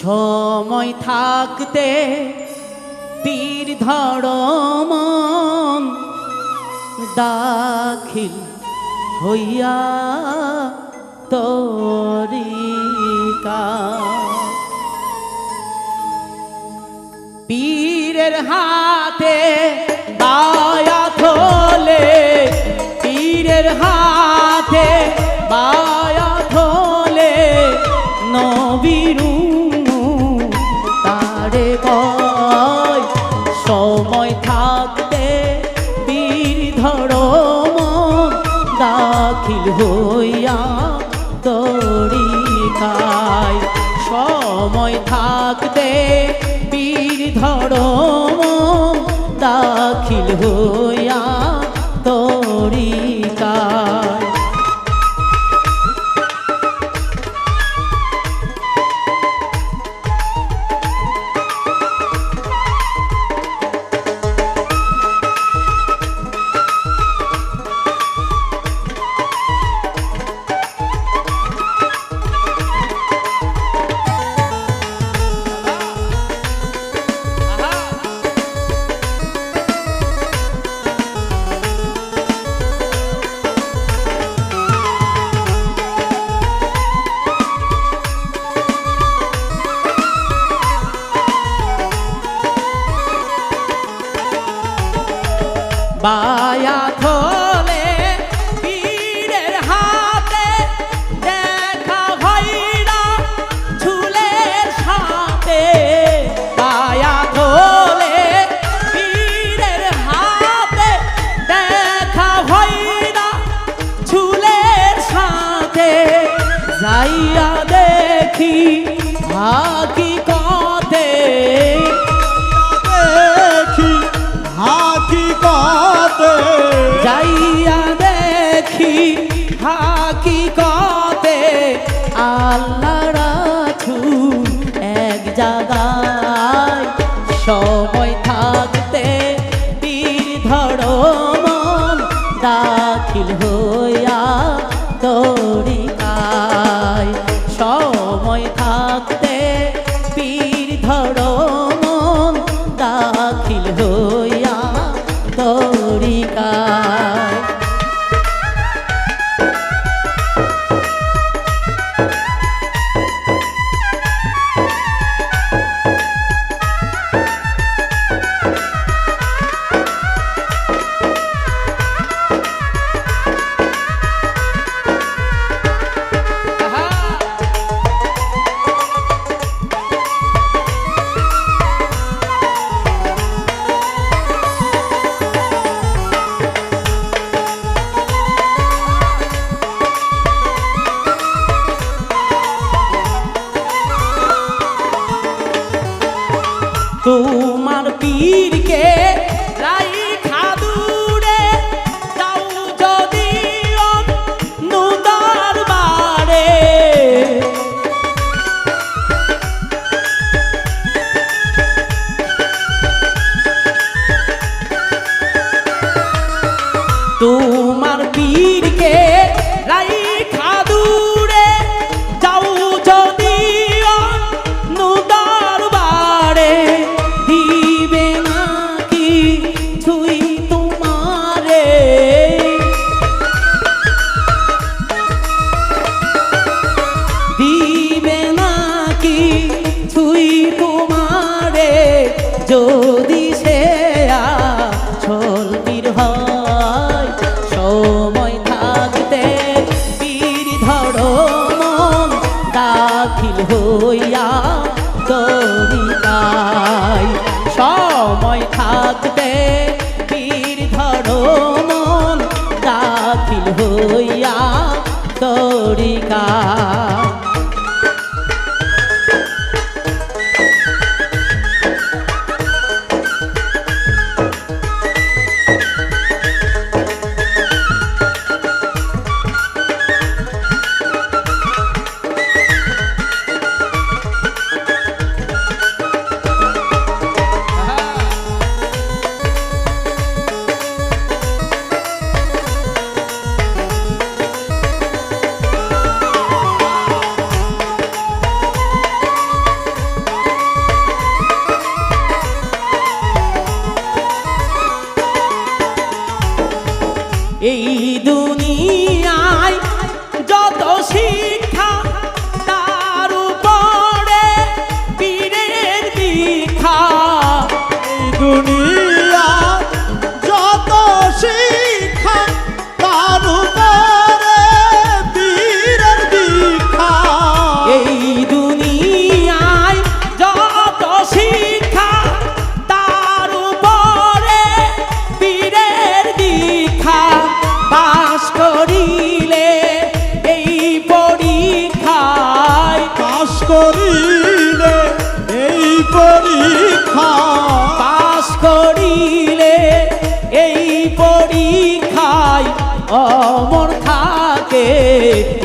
সময় থাকতে তীর ধরম দাখিল হইয়া তরিকা। পীরের হাতে বা সময় থাকতে বীর ধরো দাখিল হইয়া তরিকায় সময় থাকতে বীর ধরম দাখিল হইয়া হাকি কথে দেখি হাকি কথে যাইয়া দেখি হাকি কথে আল্লাহ রাখু এক জায়গা কবিতায় এই দু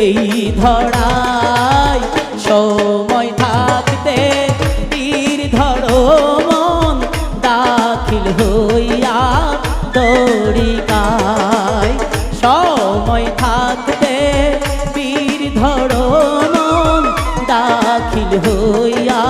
এই ধরায় সময় থাকতে তীর ধরো মন দাখিল হইয়া তরিকায় সময় থাকতে তীর ধরো মন দাখিল হইয়া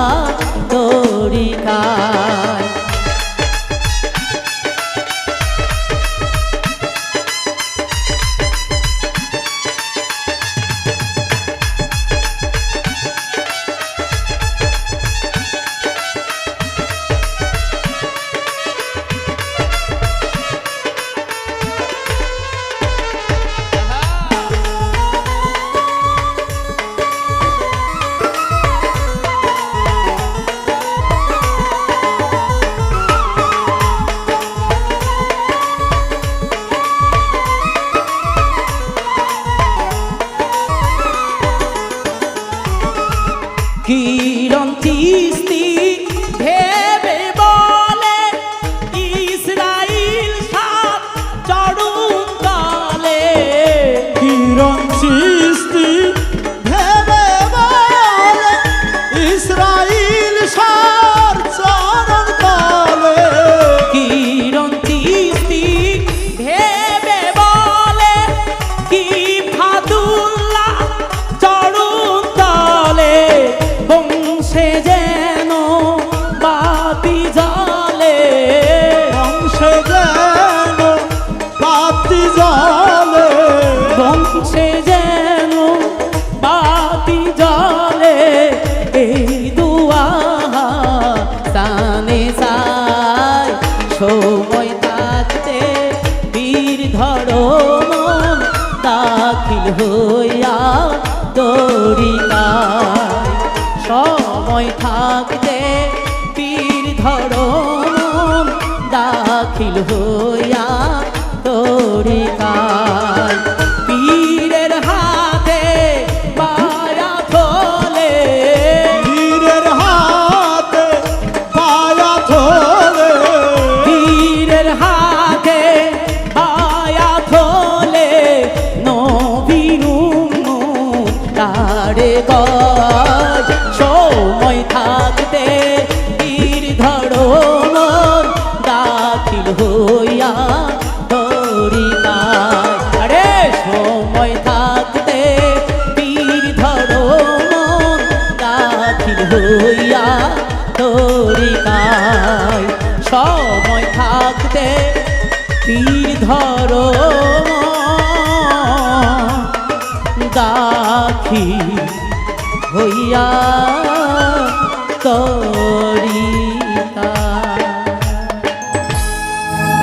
সময় থাকতে সময় থাকতে তীর ধর দাখি হইয়া তরী।